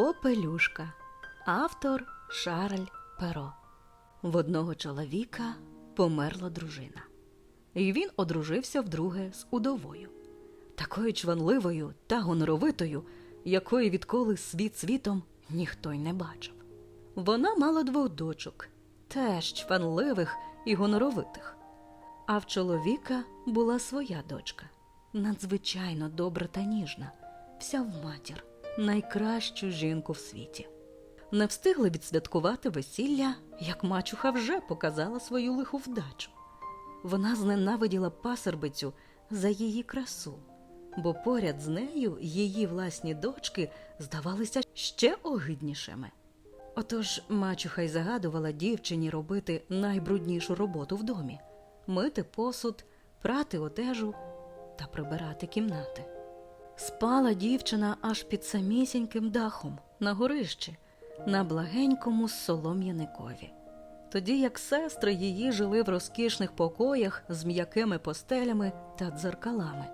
Попелюшка. Автор Шарль Перо. В одного чоловіка померла дружина. І він одружився вдруге з удовою, такою чванливою та гоноровитою, якої відколи світ світом ніхто й не бачив. Вона мала двох дочок, теж чванливих і гоноровитих. А в чоловіка була своя дочка, надзвичайно добра та ніжна, вся в матір, найкращу жінку в світі. Не встигли відсвяткувати весілля, як мачуха вже показала свою лиху вдачу. Вона зненавиділа пасербицю за її красу, бо поряд з нею її власні дочки здавалися ще огиднішими. Отож мачуха й загадувала дівчині робити найбруднішу роботу в домі мити посуд, прати одежу та прибирати кімнати. Спала дівчина аж під самісіньким дахом на горищі, на благенькому солом'яникові. Тоді як сестри її жили в розкішних покоях з м'якими постелями та дзеркалами,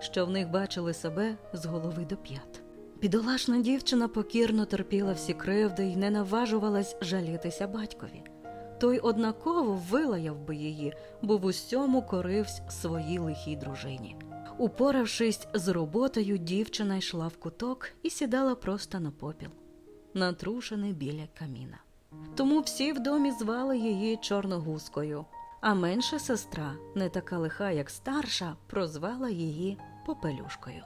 що в них бачили себе з голови до п'ят. Бідолашна дівчина покірно терпіла всі кривди і не наважувалась жалітися батькові. Той однаково вилаяв би її, бо в усьому коривсь своїй лихій дружині. Упоравшись з роботою, дівчина йшла в куток і сідала просто на попіл, натрушений біля каміна. Тому всі в домі звали її чорногузкою, а менша сестра, не така лиха, як старша, прозвала її попелюшкою.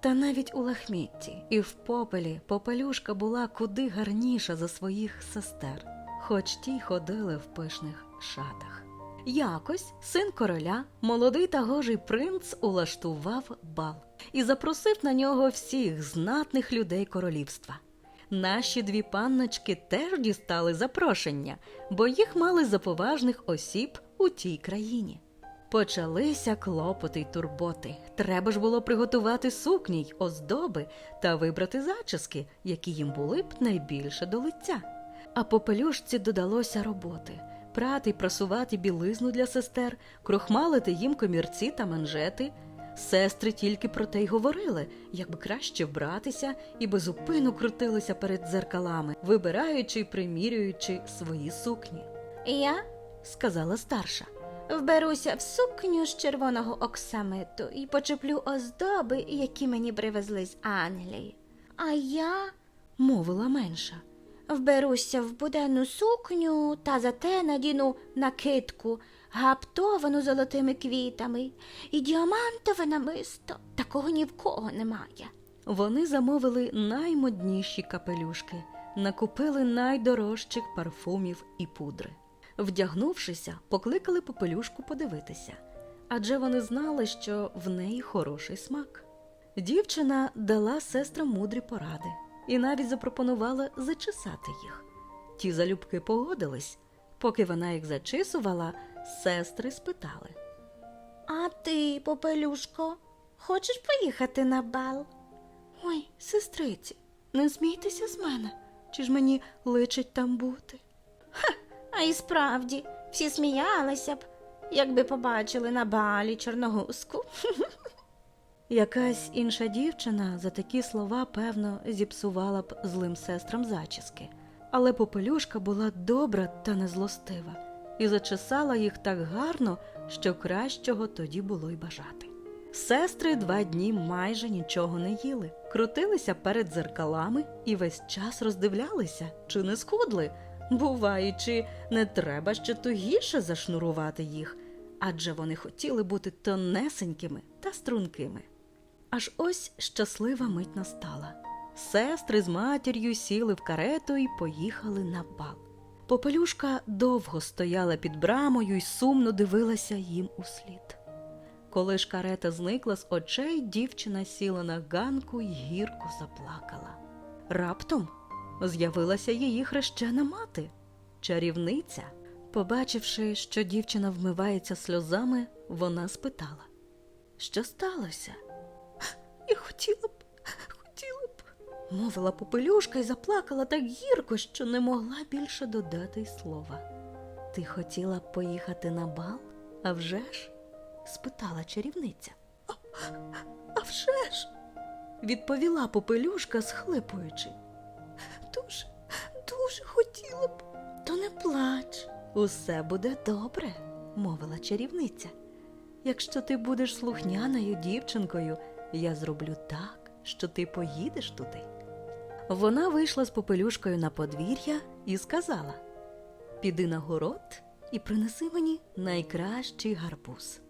Та навіть у лахмітті і в попелі попелюшка була куди гарніша за своїх сестер, хоч ті ходили в пишних шатах. Якось син короля, молодий та гожий принц, улаштував бал і запросив на нього всіх знатних людей королівства. Наші дві панночки теж дістали запрошення, бо їх мали за поважних осіб у тій країні. Почалися клопоти й турботи. Треба ж було приготувати сукні й оздоби та вибрати зачіски, які їм були б найбільше до лиця. А попелюшці додалося роботи прати й прасувати білизну для сестер, крохмалити їм комірці та манжети. Сестри тільки про те й говорили, як би краще вбратися, і безупину крутилися перед дзеркалами, вибираючи й примірюючи свої сукні. Я Сказала старша. вберуся в сукню з червоного оксамиту і почеплю оздоби, які мені привезли з Англії. А я Мовила менша. Вберуся в буденну сукню та зате надіну накидку, гаптовану золотими квітами, і діамантове намисто. Такого ні в кого немає. Вони замовили наймодніші капелюшки, накупили найдорожчих парфумів і пудри. Вдягнувшися, покликали попелюшку подивитися, адже вони знали, що в неї хороший смак. Дівчина дала сестрам мудрі поради і навіть запропонувала зачесати їх. Ті залюбки погодились. Поки вона їх зачісувала, сестри спитали. А ти, попелюшко, хочеш поїхати на бал? Ой, сестриці, не смійтеся з мене, чи ж мені личить там бути? А і справді, всі сміялися б, якби побачили на балі чорногузку. Якась інша дівчина за такі слова, певно, зіпсувала б злим сестрам зачіски. Але попелюшка була добра та незлостива і зачесала їх так гарно, що кращого тоді було й бажати. Сестри два дні майже нічого не їли, крутилися перед дзеркалами і весь час роздивлялися, чи не схудли, буваючи, не треба ще тугіше зашнурувати їх, адже вони хотіли бути тонесенькими та стрункими. Аж ось щаслива мить настала. Сестри з матір'ю сіли в карету і поїхали на бал. Попелюшка довго стояла під брамою і сумно дивилася їм у слід. Коли ж карета зникла з очей, дівчина сіла на ганку й гірко заплакала. Раптом з'явилася її хрещена мати, чарівниця. Побачивши, що дівчина вмивається сльозами, вона спитала, що сталося? Хотіла б, хотіла б, мовила попелюшка і заплакала так гірко, що не могла більше додати й слова. Ти хотіла б поїхати на бал? А вже ж? спитала чарівниця. А вже ж, відповіла попелюшка, схлипуючи. дуже, дуже хотіла б. То не плач. Усе буде добре, мовила чарівниця. Якщо ти будеш слухняною дівчинкою, я зроблю так, що ти поїдеш туди. Вона вийшла з попелюшкою на подвір'я і сказала: Піди на город і принеси мені найкращий гарбуз.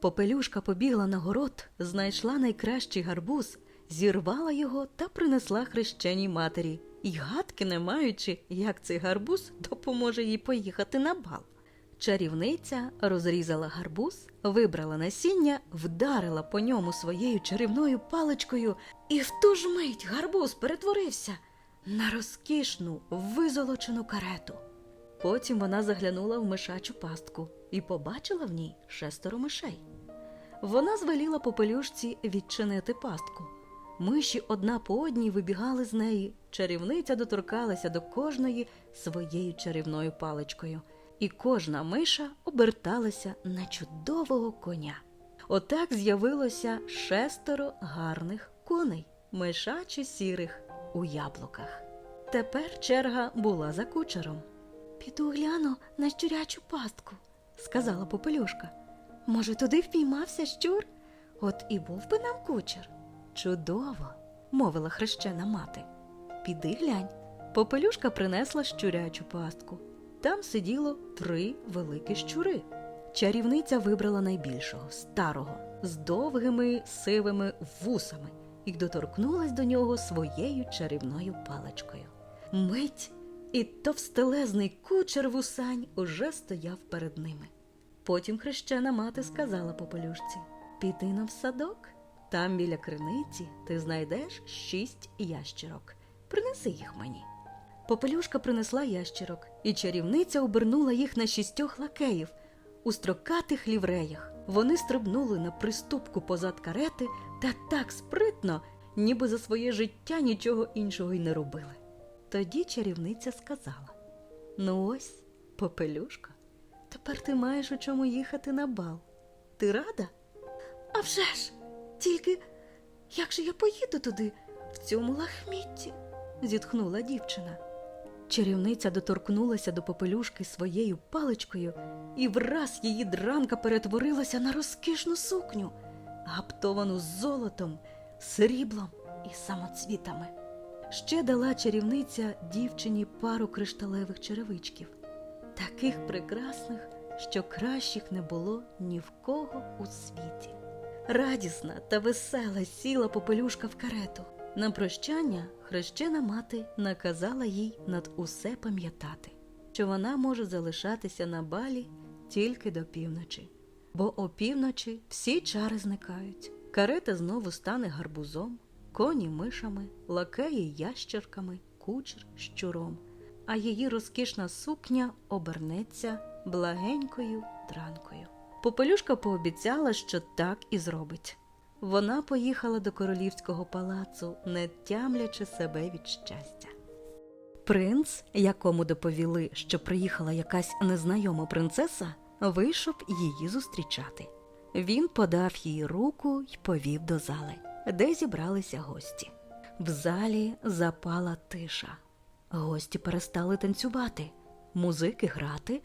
Попелюшка побігла на город, знайшла найкращий гарбуз, зірвала його та принесла хрещеній матері, і гадки не маючи, як цей гарбуз допоможе їй поїхати на бал. Чарівниця розрізала гарбуз, вибрала насіння, вдарила по ньому своєю чарівною паличкою, і в ту ж мить гарбуз перетворився на розкішну визолочену карету. Потім вона заглянула в мишачу пастку і побачила в ній шестеро мишей. Вона звеліла попелюшці відчинити пастку. Миші одна по одній вибігали з неї. Чарівниця доторкалася до кожної своєю чарівною паличкою, і кожна миша оберталася на чудового коня. Отак з'явилося шестеро гарних коней, мишачі сірих у яблуках. Тепер черга була за кучером. Піду гляну на щурячу пастку, сказала попелюшка. Може, туди впіймався щур? От і був би нам кучер. Чудово, мовила хрещена мати. Піди глянь. Попелюшка принесла щурячу пастку. Там сиділо три великі щури. Чарівниця вибрала найбільшого, старого, з довгими сивими вусами, і доторкнулась до нього своєю чарівною паличкою. Мить, і товстелезний кучер вусань уже стояв перед ними. Потім хрещена мати сказала попелюшці: Піди нам в садок, там біля криниці ти знайдеш шість ящірок. Принеси їх мені. Попелюшка принесла ящірок, і чарівниця обернула їх на шістьох лакеїв у строкатих лівреях. Вони стрибнули на приступку позад карети та так спритно, ніби за своє життя нічого іншого й не робили. Тоді чарівниця сказала: Ну ось, попелюшка, тепер ти маєш у чому їхати на бал. Ти рада? А вже ж, тільки як же я поїду туди, в цьому лахмітті? зітхнула дівчина. Чарівниця доторкнулася до попелюшки своєю паличкою, і враз її дранка перетворилася на розкішну сукню, гаптовану золотом, сріблом і самоцвітами. Ще дала чарівниця дівчині пару кришталевих черевичків, таких прекрасних, що кращих не було ні в кого у світі. Радісна та весела сіла попелюшка в карету. На прощання хрещена мати наказала їй над усе пам'ятати, що вона може залишатися на балі тільки до півночі, бо опівночі всі чари зникають. Карета знову стане гарбузом, коні мишами, лакеї ящерками, кучер щуром, а її розкішна сукня обернеться благенькою дранкою. Попелюшка пообіцяла, що так і зробить. Вона поїхала до королівського палацу, не тямлячи себе від щастя. Принц, якому доповіли, що приїхала якась незнайома принцеса, вийшов її зустрічати. Він подав їй руку й повів до зали, де зібралися гості. В залі запала тиша. Гості перестали танцювати, музики грати.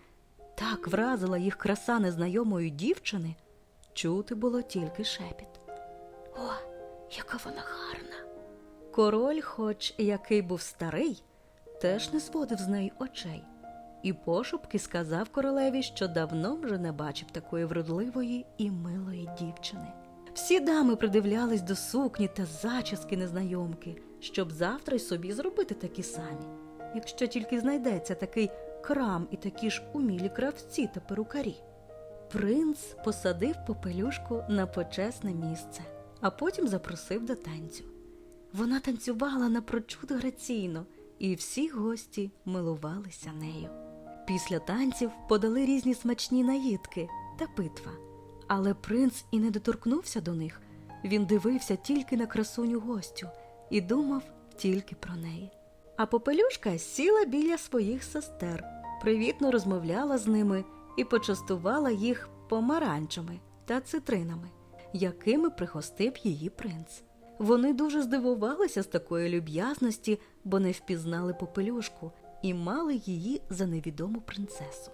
Так вразила їх краса незнайомої дівчини, чути було тільки шепіт. О, яка вона гарна. Король, хоч який був старий, теж не зводив з неї очей, і пошепки сказав королеві, що давно вже не бачив такої вродливої і милої дівчини. Всі дами придивлялись до сукні та зачіски незнайомки, щоб завтра й собі зробити такі самі, якщо тільки знайдеться такий крам і такі ж умілі кравці та перукарі. Принц посадив попелюшку на почесне місце, а потім запросив до танцю. Вона танцювала напрочуд граційно, і всі гості милувалися нею. Після танців подали різні смачні наїдки та питва, але принц і не доторкнувся до них. Він дивився тільки на красуню гостю і думав тільки про неї. А попелюшка сіла біля своїх сестер, привітно розмовляла з ними і почастувала їх помаранчами та цитринами, якими пригостив її принц. Вони дуже здивувалися з такої люб'язності, бо не впізнали попелюшку і мали її за невідому принцесу.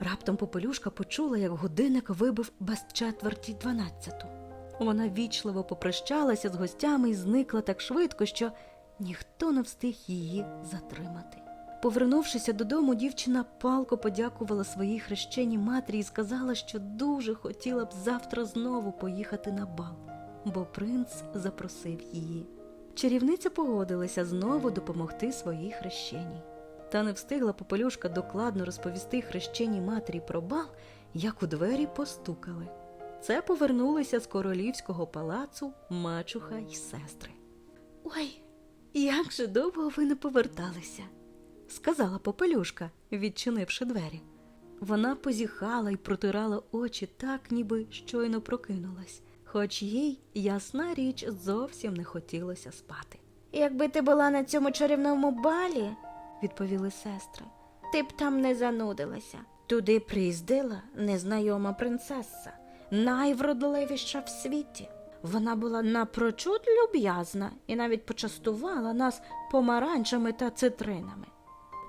Раптом попелюшка почула, як годинник вибив без четверті дванадцяту. Вона вічливо попрощалася з гостями і зникла так швидко, що ніхто не встиг її затримати. Повернувшися додому, дівчина палко подякувала своїй хрещеній матері і сказала, що дуже хотіла б завтра знову поїхати на бал, бо принц запросив її. Чарівниця погодилася знову допомогти своїй хрещеній. Та не встигла попелюшка докладно розповісти хрещеній матері про бал, як у двері постукали. Це повернулися з королівського палацу мачуха й сестри. Ой, як же довго ви не поверталися, сказала попелюшка, відчинивши двері. Вона позіхала й протирала очі так, ніби щойно прокинулась, хоч їй, ясна річ, зовсім не хотілося спати. Якби ти була на цьому чарівному балі, Відповіли сестри. ти б там не занудилася. Туди приїздила незнайома принцеса, найвродливіша в світі. Вона була напрочуд люб'язна і навіть почастувала нас помаранчами та цитринами.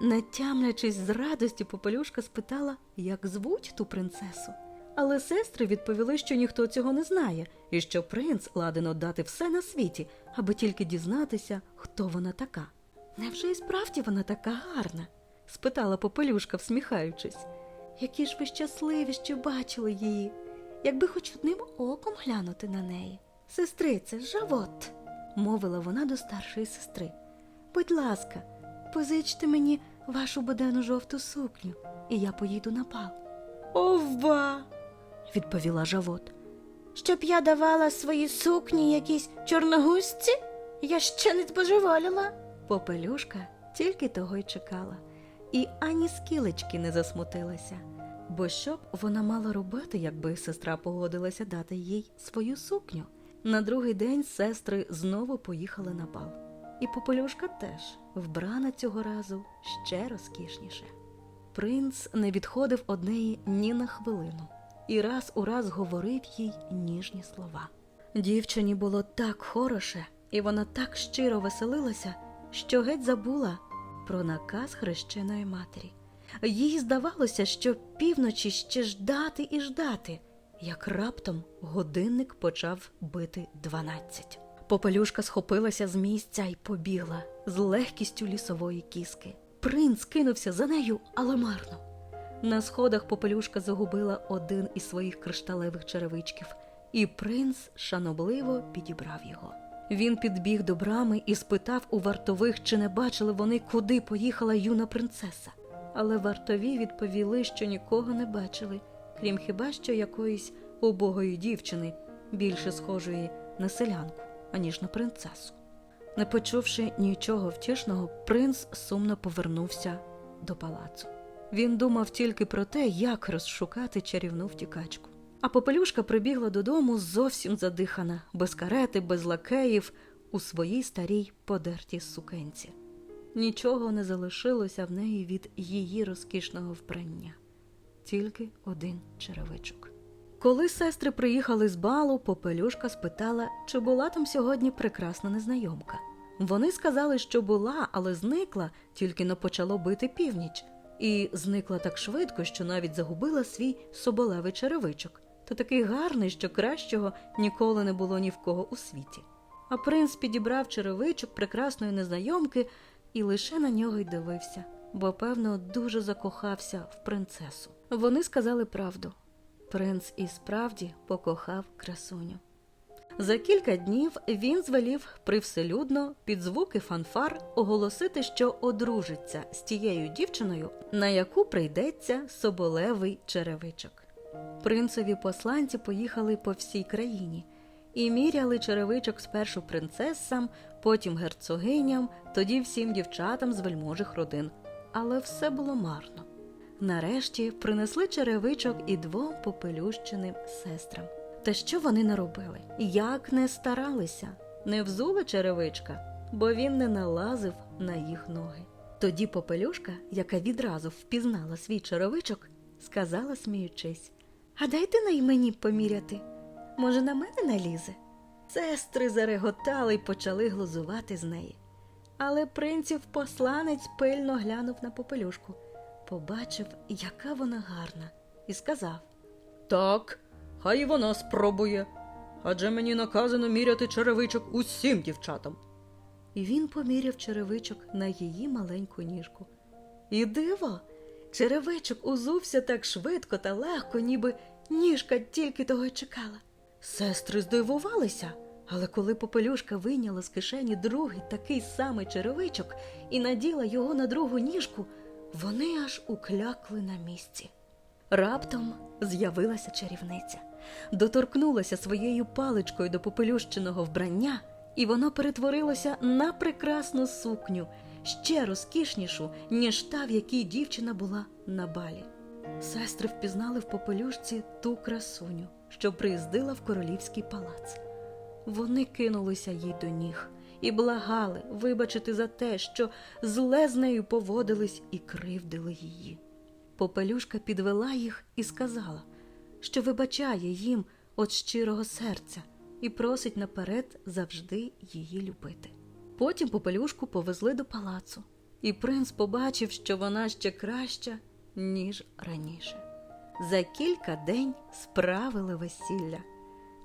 Не тямлячись з радості, попелюшка спитала, як звуть ту принцесу. Але сестри відповіли, що ніхто цього не знає, і що принц ладен отдати все на світі, аби тільки дізнатися, хто вона така. Невже і справді вона така гарна? спитала попелюшка, всміхаючись. Які ж ви щасливі, що бачили її, якби хоч одним оком глянути на неї. Сестрице, жавот, мовила вона до старшої сестри. Будь ласка, позичте мені вашу будену жовту сукню, і я поїду на бал. Ова! відповіла жавот. Щоб я давала свої сукні якійсь чорногузці? Я ще не збожеволіла. Попелюшка тільки того й чекала, і ані скілечки не засмутилася. Бо що б вона мала робити, якби сестра погодилася дати їй свою сукню? На другий день сестри знову поїхали на бал. І Попелюшка теж вбрана цього разу ще розкішніше. Принц не відходив од неї ні на хвилину і раз у раз говорив їй ніжні слова. Дівчині було так хороше, і вона так щиро веселилася, що геть забула про наказ хрещеної матері. Їй здавалося, що півночі ще ждати і ждати, як раптом годинник почав бити дванадцять. Попелюшка схопилася з місця і побігла з легкістю лісової кіски. Принц кинувся за нею, але марно. На сходах попелюшка загубила один із своїх кришталевих черевичків, і принц шанобливо підібрав його. Він підбіг до брами і спитав у вартових, чи не бачили вони, куди поїхала юна принцеса. Але вартові відповіли, що нікого не бачили, крім хіба що якоїсь убогої дівчини, більше схожої на селянку, аніж на принцесу. Не почувши нічого втішного, принц сумно повернувся до палацу. Він думав тільки про те, як розшукати чарівну втікачку. А попелюшка прибігла додому зовсім задихана, без карети, без лакеїв, у своїй старій подертій сукенці. Нічого не залишилося в неї від її розкішного вбрання, тільки один черевичок. Коли сестри приїхали з балу, попелюшка спитала, чи була там сьогодні прекрасна незнайомка. Вони сказали, що була, але зникла, тільки но почало бити північ, і зникла так швидко, що навіть загубила свій соболевий черевичок, та такий гарний, що кращого ніколи не було ні в кого у світі. А принц підібрав черевичок прекрасної незнайомки і лише на нього й дивився, бо, певно, дуже закохався в принцесу. Вони сказали правду. Принц і справді покохав красуню. За кілька днів він звелів привселюдно під звуки фанфар оголосити, що одружиться з тією дівчиною, на яку прийдеться соболевий черевичок. Принцеві посланці поїхали по всій країні і міряли черевичок спершу принцесам, потім герцогиням, тоді всім дівчатам з вельможих родин. Але все було марно. Нарешті принесли черевичок і двом попелющеним сестрам. Та що вони наробили? Як не старалися, не взули черевичка, бо він не налазив на їх ноги. Тоді попелюшка, яка відразу впізнала свій черевичок, сказала, сміючись: А дайте на й мені поміряти. Може, на мене налізе? Сестри зареготали й почали глузувати з неї. Але принців посланець пильно глянув на попелюшку, побачив, яка вона гарна, і сказав Так, хай і вона спробує. Адже мені наказано міряти черевичок усім дівчатам. І він поміряв черевичок на її маленьку ніжку. І диво, черевичок узувся так швидко та легко, ніби ніжка тільки того й чекала. Сестри здивувалися, але коли попелюшка вийняла з кишені другий такий самий черевичок і наділа його на другу ніжку, вони аж уклякли на місці. Раптом з'явилася чарівниця, доторкнулася своєю паличкою до попелющеного вбрання, і воно перетворилося на прекрасну сукню, ще розкішнішу, ніж та, в якій дівчина була на балі. Сестри впізнали в попелюшці ту красуню, що приїздила в королівський палац. Вони кинулися їй до ніг і благали вибачити за те, що зле з нею поводились і кривдили її. Попелюшка підвела їх і сказала, що вибачає їм від щирого серця і просить наперед завжди її любити. Потім попелюшку повезли до палацу, і принц побачив, що вона ще краща, ніж раніше. За кілька день справили весілля,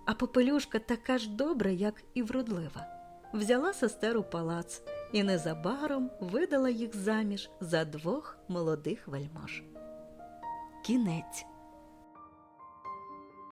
а попелюшка така ж добра, як і вродлива. Взяла сестер у палац і незабаром видала їх заміж за двох молодих вельмож. Кінець.